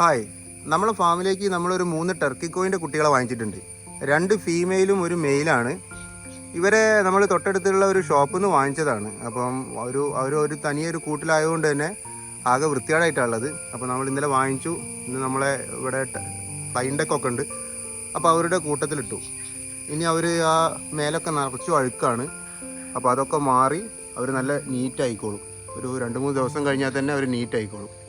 Hi. നമ്മളെ ഫാമിലേക്ക് നമ്മളൊരു മൂന്ന് ടർക്കി കോയിന്റെ കുട്ടികളെ വാങ്ങിച്ചിട്ടുണ്ട്. രണ്ട് ഫീമെയിലും ഒരു മെയിലാണ് ഇവരെ നമ്മൾ തൊട്ടടുത്തുള്ള ഒരു ഷോപ്പിൽ നിന്ന് വാങ്ങിച്ചതാണ്. അപ്പം ഒരു അവർ ഒരു തനിയൊരു കൂട്ടിലായതുകൊണ്ട് തന്നെ ആകെ വൃത്തികേടായിട്ടുള്ളത് അപ്പോൾ നമ്മൾ ഇന്നലെ വാങ്ങിച്ചു. ഇന്ന് നമ്മളെ ഇവിടെ ഫ്ലൈൻഡൊക്കെ ഉണ്ട്. അപ്പോൾ അവരുടെ കൂട്ടത്തിലിട്ടു. ഇനി അവർ ആ മേലൊക്കെ നിറച്ചു അഴുക്കാണ്. അപ്പോൾ അതൊക്കെ മാറി അവർ നല്ല നീറ്റ് ആയിക്കോളും. ഒരു രണ്ട് മൂന്ന് ദിവസം കഴിഞ്ഞാൽ തന്നെ അവർ നീറ്റ് ആയിക്കോളും.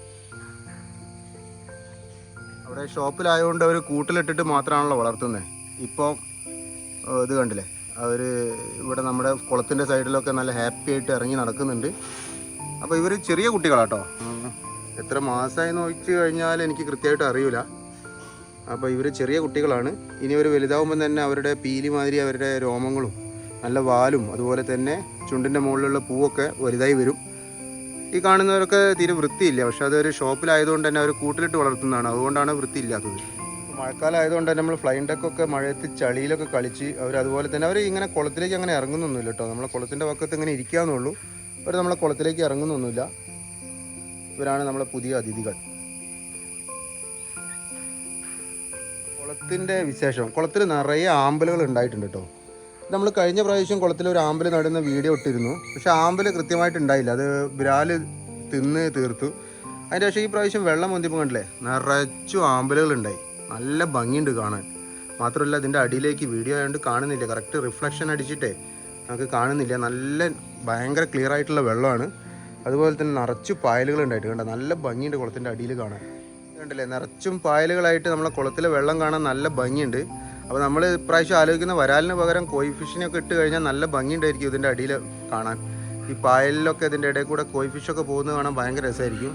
അവിടെ ഷോപ്പിലായതുകൊണ്ട് അവർ കൂട്ടിലിട്ടിട്ട് മാത്രമാണല്ലോ വളർത്തുന്നത് ഇപ്പോൾ ഇത് കണ്ടില്ലേ? അവർ ഇവിടെ നമ്മുടെ കുളത്തിന്റെ സൈഡിലൊക്കെ നല്ല ഹാപ്പി ആയിട്ട് ഇറങ്ങി നടക്കുന്നുണ്ട്. അപ്പോൾ ഇവർ ചെറിയ കുട്ടികളാട്ടോ. എത്ര മാസമായി നോക്കി കഴിഞ്ഞാൽ എനിക്ക് കൃത്യമായിട്ട് അറിയില്ല അപ്പോൾ ഇവർ ചെറിയ കുട്ടികളാണ്. ഇനി ഇവർ വലുതാവുമ്പോൾ തന്നെ അവരുടെ പീലി മാതിരി അവരുടെ രോമങ്ങളും നല്ല വാലും അതുപോലെ തന്നെ ചുണ്ടിന്റെ മുകളിലുള്ള പൂവൊക്കെ വലുതായി വരും. ഈ കാണുന്നവരൊക്കെ തീരെ വൃത്തിയില്ല. പക്ഷെ അതൊരു ഷോപ്പിലായതുകൊണ്ട് തന്നെ അവർ കൂട്ടിലിട്ട് വളർത്തുന്നതാണ്. അതുകൊണ്ടാണ് വൃത്തിയില്ലാത്തത്. മഴക്കാലം ആയതുകൊണ്ട് തന്നെ നമ്മൾ ഫ്ലൈൻ ഡെക്കൊക്കെ മഴയത്ത് ചളിയിലൊക്കെ കളിച്ച് അവർ അതുപോലെ തന്നെ അവർ ഇങ്ങനെ കുളത്തിലേക്ക് അങ്ങനെ ഇറങ്ങുന്നൊന്നുമില്ല കേട്ടോ. നമ്മളെ കുളത്തിന്റെ പക്കത്ത് ഇങ്ങനെ ഇരിക്കാന്നുള്ളൂ. അവർ നമ്മളെ കുളത്തിലേക്ക് ഇറങ്ങുന്നൊന്നുമില്ല. ഇവരാണ് നമ്മളെ പുതിയ അതിഥികൾ. കുളത്തിന്റെ വിശേഷം. കുളത്തിൽ നിറയെ ആമ്പലുകൾ ഉണ്ടായിട്ടുണ്ട് കേട്ടോ. നമ്മൾ കഴിഞ്ഞ പ്രാവശ്യം കുളത്തിൽ ഒരു ആമ്പൽ നടുന്ന വീഡിയോ ഇട്ടിരുന്നു. പക്ഷെ ആമ്പൽ കൃത്യമായിട്ട് ഉണ്ടായില്ല അത് ബ്രാൽ തിന്ന് തീർത്തു. അതിന്റെ പക്ഷേ ഈ പ്രാവശ്യം വെള്ളം പൊന്തിപ്പോൾ കണ്ടില്ലേ? നിറച്ചു ആമ്പലുകളുണ്ടായി നല്ല ഭംഗിയുണ്ട് കാണാൻ. മാത്രമല്ല ഇതിന്റെ അടിയിലേക്ക് വീഡിയോ ആയതുകൊണ്ട് കാണുന്നില്ല. കറക്റ്റ് റിഫ്ലക്ഷൻ അടിച്ചിട്ടേ നമുക്ക് കാണുന്നില്ല. നല്ല ഭയങ്കര ക്ലിയർ ആയിട്ടുള്ള വെള്ളമാണ്. അതുപോലെ തന്നെ നിറച്ചു പായലുകൾ ഉണ്ടായിട്ട് കണ്ട? നല്ല ഭംഗിയുണ്ട് കുളത്തിന്റെ അടിയിൽ കാണാൻ. കണ്ടില്ലേ? നിറച്ചും പായലുകളായിട്ട് നമ്മളെ കുളത്തിലെ വെള്ളം കാണാൻ നല്ല ഭംഗിയുണ്ട്. അപ്പോൾ നമ്മൾ ഇപ്രാവശ്യം ആലോചിക്കുന്ന വരാലിന് പകരം കോയി ഫിഷിനൊക്കെ ഇട്ട് കഴിഞ്ഞാൽ നല്ല ഭംഗിയുണ്ടായിരിക്കും ഇതിന്റെ അടിയിൽ കാണാൻ. ഈ പായലിലൊക്കെ ഇതിന്റെ ഇടയിൽ കൂടെ കോയി ഫിഷൊക്കെ പോകുന്നത് കാണാൻ ഭയങ്കര രസമായിരിക്കും.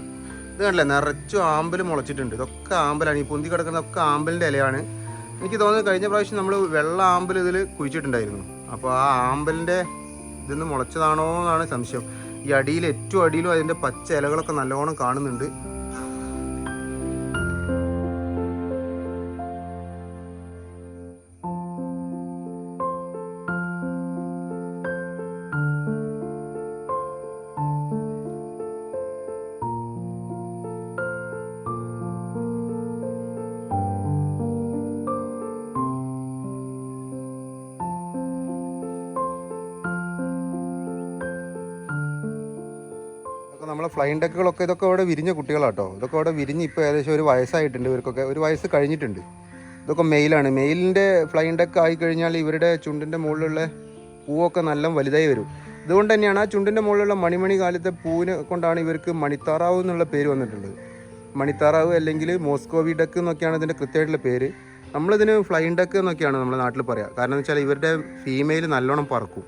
ഇത് കണ്ടില്ലേ? നിറച്ചും ആമ്പൽ മുളച്ചിട്ടുണ്ട്. ഇതൊക്കെ ആമ്പലാണ്. ഈ പൊന്തി കിടക്കുന്നതൊക്കെ ആമ്പലിന്റെ ഇലയാണ്. എനിക്ക് തോന്നുന്നത് കഴിഞ്ഞ പ്രാവശ്യം നമ്മൾ വെള്ള ആമ്പൽ ഇതിൽ കുഴിച്ചിട്ടുണ്ടായിരുന്നു. അപ്പോൾ ആ ആമ്പലിന്റെ ഇതൊന്ന് മുളച്ചതാണോ എന്നാണ് സംശയം. ഈ അടിയിൽ ഏറ്റവും അടിയിലും അതിന്റെ പച്ച ഇലകളൊക്കെ നല്ലോണം കാണുന്നുണ്ട്. ഇതൊക്കെ നമ്മളെ ഫ്ലൈൻ ഡെക്കുകളൊക്കെ ഇതൊക്കെ ഇവിടെ വിരിഞ്ഞ കുട്ടികളാട്ടോ. ഇതൊക്കെ ഇവിടെ വിരിഞ്ഞ് ഇപ്പോൾ ഏകദേശം ഒരു വയസ്സായിട്ടുണ്ട് ഇവർക്കൊക്കെ. ഒരു വയസ്സ് കഴിഞ്ഞിട്ടുണ്ട്. ഇതൊക്കെ മെയിലാണ്. മെയിലിന്റെ ഫ്ലൈൻ ഡെക്ക് ആയി കഴിഞ്ഞാൽ ഇവരുടെ ചുണ്ടിന്റെ മുകളിലുള്ള പൂവൊക്കെ നല്ല വലുതായി വരും. ഇതുകൊണ്ട് തന്നെയാണ് ആ ചുണ്ടിന്റെ മുകളിലുള്ള മണിമണി കാലത്തെ പൂവിനെ കൊണ്ടാണ് ഇവർക്ക് മണിത്താറാവ് എന്നുള്ള പേര് വന്നിട്ടുള്ളത്. മണിത്താറാവ് അല്ലെങ്കിൽ മോസ്കോവി ഡെക്ക് എന്നൊക്കെയാണ് ഇതിന്റെ കൃത്യമായിട്ടുള്ള പേര്. നമ്മളിതിന് ഫ്ലൈൻ ഡെക്ക് എന്നൊക്കെയാണ് നമ്മുടെ നാട്ടിൽ പറയുക കാരണം എന്ന് വെച്ചാൽ ഇവരുടെ ഫീമെയിൽ നല്ലോണം പറക്കും.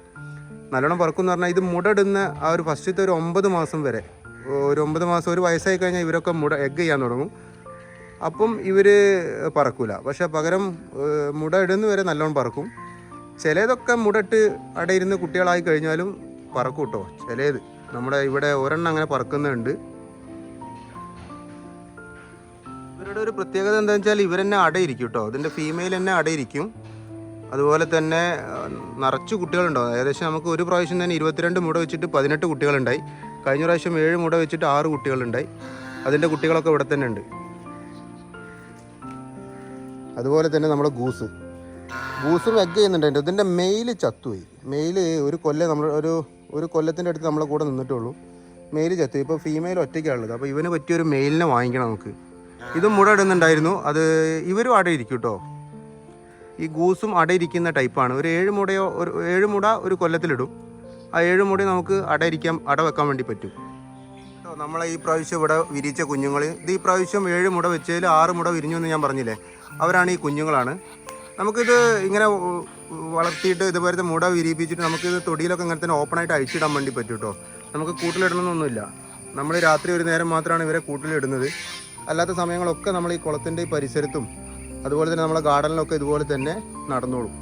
നല്ലോണം പറക്കും എന്ന് പറഞ്ഞാൽ ഇത് മുടടുന്ന ആ ഒരു ഫസ്റ്റത്തെ ഒരു ഒമ്പത് മാസം വരെ. ഒരു ഒമ്പത് മാസം ഒരു വയസ്സായി കഴിഞ്ഞാൽ ഇവരൊക്കെ മുട എഗ് ചെയ്യാൻ തുടങ്ങും. അപ്പം ഇവർ പറക്കൂല. പക്ഷെ പകരം മുട ഇടുന്ന വരെ നല്ലോണം പറക്കും. ചിലതൊക്കെ മുടട്ട് അടയിരുന്ന് കുട്ടികളായി കഴിഞ്ഞാലും പറക്കും കേട്ടോ. ചിലത് നമ്മുടെ ഇവിടെ ഒരെണ്ണം അങ്ങനെ പറക്കുന്നുണ്ട്. ഇവരുടെ ഒരു പ്രത്യേകത എന്താണെന്ന് വെച്ചാൽ ഇവരെന്നെ അടയിരിക്കും കേട്ടോ. ഇതിന്റെ ഫീമെയിൽ തന്നെ അടയിരിക്കും. അതുപോലെ തന്നെ നിറച്ച് കുട്ടികളുണ്ടാവും ഏകദേശം നമുക്ക് ഒരു പ്രാവശ്യം തന്നെ ഇരുപത്തിരണ്ട് മുട വെച്ചിട്ട് പതിനെട്ട് കുട്ടികളുണ്ടായി. കഴിഞ്ഞ പ്രാവശ്യം ഏഴ് മുട വെച്ചിട്ട് ആറ് കുട്ടികളുണ്ടായി. അതിന്റെ കുട്ടികളൊക്കെ ഇവിടെ തന്നെ ഉണ്ട്. അതുപോലെ തന്നെ നമ്മുടെ ഗൂസ്. ഗൂസും എഗ് ചെയ്യുന്നുണ്ടായിരുന്നു ഇതിന്റെ മെയിൽ ചത്തുപോയി. മെയിൽ ഒരു കൊല്ലം നമ്മൾ ഒരു ഒരു കൊല്ലത്തിന്റെ അടുത്ത് നമ്മളെ കൂടെ നിന്നിട്ടുള്ളൂ. മെയിൽ ചത്തുപോയി. ഇപ്പോൾ ഫീമെയിൽ ഒറ്റയ്ക്കാണുള്ളത്. അപ്പോൾ ഇവന് പറ്റിയൊരു മെയിലിനെ വാങ്ങിക്കണം നമുക്ക്. ഇതും മുട ഇടുന്നുണ്ടായിരുന്നു. അത് ഇവരും അവിടെ ഇരിക്കും കേട്ടോ. ഈ ഗൂസും അടയിരിക്കുന്ന ടൈപ്പാണ്. ഒരു ഏഴ് മുടയോ ഒരു ഏഴ് മുട ഒരു കൊല്ലത്തിലിടും. ആ ഏഴ് മുടി നമുക്ക് അടയിരിക്കാൻ അട വെക്കാൻ വേണ്ടി പറ്റും. കേട്ടോ നമ്മളെ ഈ പ്രാവശ്യം ഇവിടെ വിരിച്ച കുഞ്ഞുങ്ങൾ ഇത് ഈ പ്രാവശ്യം ഏഴ് മുട വെച്ചതിൽ ആറ് മുട വിരിഞ്ഞു എന്ന് ഞാൻ പറഞ്ഞില്ലേ? അവരാണ് ഈ കുഞ്ഞുങ്ങളാണ്. നമുക്കിത് ഇങ്ങനെ വളർത്തിയിട്ട് ഇതുപോലത്തെ മുട വിരിപ്പിച്ചിട്ട് നമുക്കിത് തൊടിയിലൊക്കെ ഇങ്ങനെ തന്നെ ഓപ്പണായിട്ട് അഴിച്ചിടാൻ വേണ്ടി പറ്റും കേട്ടോ നമുക്ക് കൂട്ടിലിടണമെന്നൊന്നുമില്ല നമ്മൾ രാത്രി ഒരു നേരം മാത്രമാണ് ഇവരെ കൂട്ടിലിടുന്നത്. അല്ലാത്ത സമയങ്ങളൊക്കെ നമ്മൾ ഈ കുളത്തിന്റെ ഈ പരിസരത്തും അതുപോലെ തന്നെ നമ്മളെ ഗാർഡനിലൊക്കെ ഇതുപോലെ തന്നെ നടന്നോളും.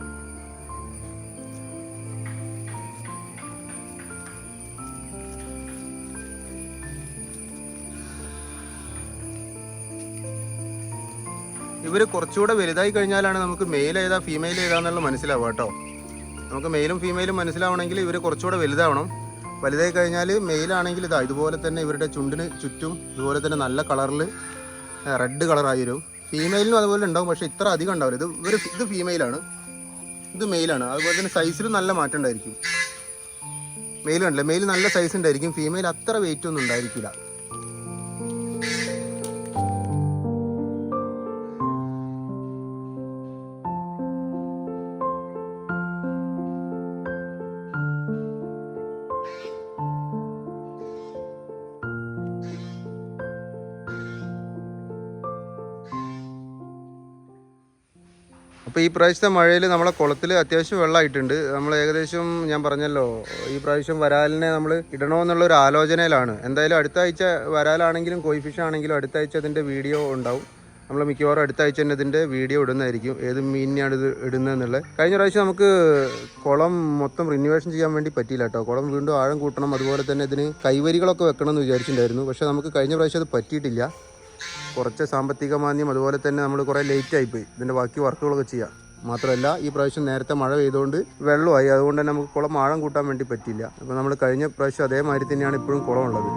ഇവർ കുറച്ചുകൂടെ വലുതായി കഴിഞ്ഞാലാണ് നമുക്ക് മെയിൽ ഏതാ ഫീമെയിൽ ഏതാന്നുള്ള മനസ്സിലാവുക കേട്ടോ. നമുക്ക് മെയിലും ഫീമെയിലും മനസ്സിലാവണമെങ്കിൽ ഇവർ കുറച്ചുകൂടെ വലുതാവണം. വലുതായി കഴിഞ്ഞാൽ മെയിലാണെങ്കിൽ ഇതാ ഇതുപോലെ തന്നെ ഇവരുടെ ചുണ്ടിന് ചുറ്റും ഇതുപോലെ തന്നെ നല്ല കളറിൽ റെഡ് കളറായി വരും. ഫീമെയിലിനും അതുപോലെ ഉണ്ടാവും പക്ഷെ ഇത്ര അധികം ഉണ്ടാവില്ല. ഇത് ഒരു ഇത് ഫീമെയിലാണ് ഇത് മെയിലാണ് അതുപോലെ തന്നെ സൈസിലും നല്ല മാറ്റം ഉണ്ടായിരിക്കും. മെയിൽ കണ്ടില്ല? മെയിൽ നല്ല സൈസ് ഉണ്ടായിരിക്കും. ഫീമെയിൽ അത്ര വെയിറ്റ് ഒന്നും ഉണ്ടായിരിക്കില്ല. അപ്പോൾ ഈ പ്രാവശ്യത്തെ മഴയിൽ നമ്മളെ കുളത്തിൽ അത്യാവശ്യം വെള്ളമായിട്ടുണ്ട്. നമ്മൾ ഏകദേശം ഞാൻ പറഞ്ഞല്ലോ ഈ പ്രാവശ്യം വരാലിനെ നമ്മൾ ഇടണമെന്നുള്ള ഒരു ആലോചനയിലാണ്. എന്തായാലും അടുത്ത ആഴ്ച വരാലാണെങ്കിലും കോയി ഫിഷ് ആണെങ്കിലും അടുത്ത ആഴ്ച അതിന്റെ വീഡിയോ ഉണ്ടാവും. നമ്മൾ മിക്കവാറും അടുത്ത ആഴ്ച തന്നെ ഇതിന്റെ വീഡിയോ ഇടുന്നതായിരിക്കും ഏത് മീനിനെയാണ് ഇത് ഇടുന്നതെന്നുള്ളത്. കഴിഞ്ഞ പ്രാവശ്യം നമുക്ക് കുളം മൊത്തം റിന്യൂവേഷൻ ചെയ്യാൻ വേണ്ടി പറ്റിയില്ല കേട്ടോ കുളം വീണ്ടും ആഴം കൂട്ടണം അതുപോലെ തന്നെ ഇതിന് കൈവരികളൊക്കെ വെക്കണം എന്ന് വിചാരിച്ചിട്ടുണ്ടായിരുന്നു. പക്ഷേ നമുക്ക് കഴിഞ്ഞ പ്രാവശ്യം അത് പറ്റിയിട്ടില്ല. കുറച്ച് സാമ്പത്തിക മാന്യം അതുപോലെ തന്നെ നമ്മൾ കുറേ ലേറ്റ് ആയിപ്പോയി ഇതിന്റെ ബാക്കി വർക്കുകളൊക്കെ ചെയ്യാം. മാത്രമല്ല ഈ പ്രാവശ്യം നേരത്തെ മഴ പെയ്തുകൊണ്ട് വെള്ളമായി അതുകൊണ്ട് തന്നെ നമുക്ക് കുളം ആഴം കൂട്ടാൻ വേണ്ടി പറ്റിയില്ല. അപ്പോൾ നമ്മൾ കഴിഞ്ഞ പ്രാവശ്യം അതേമാതിരി തന്നെയാണ് ഇപ്പോഴും കുളം ഉള്ളത്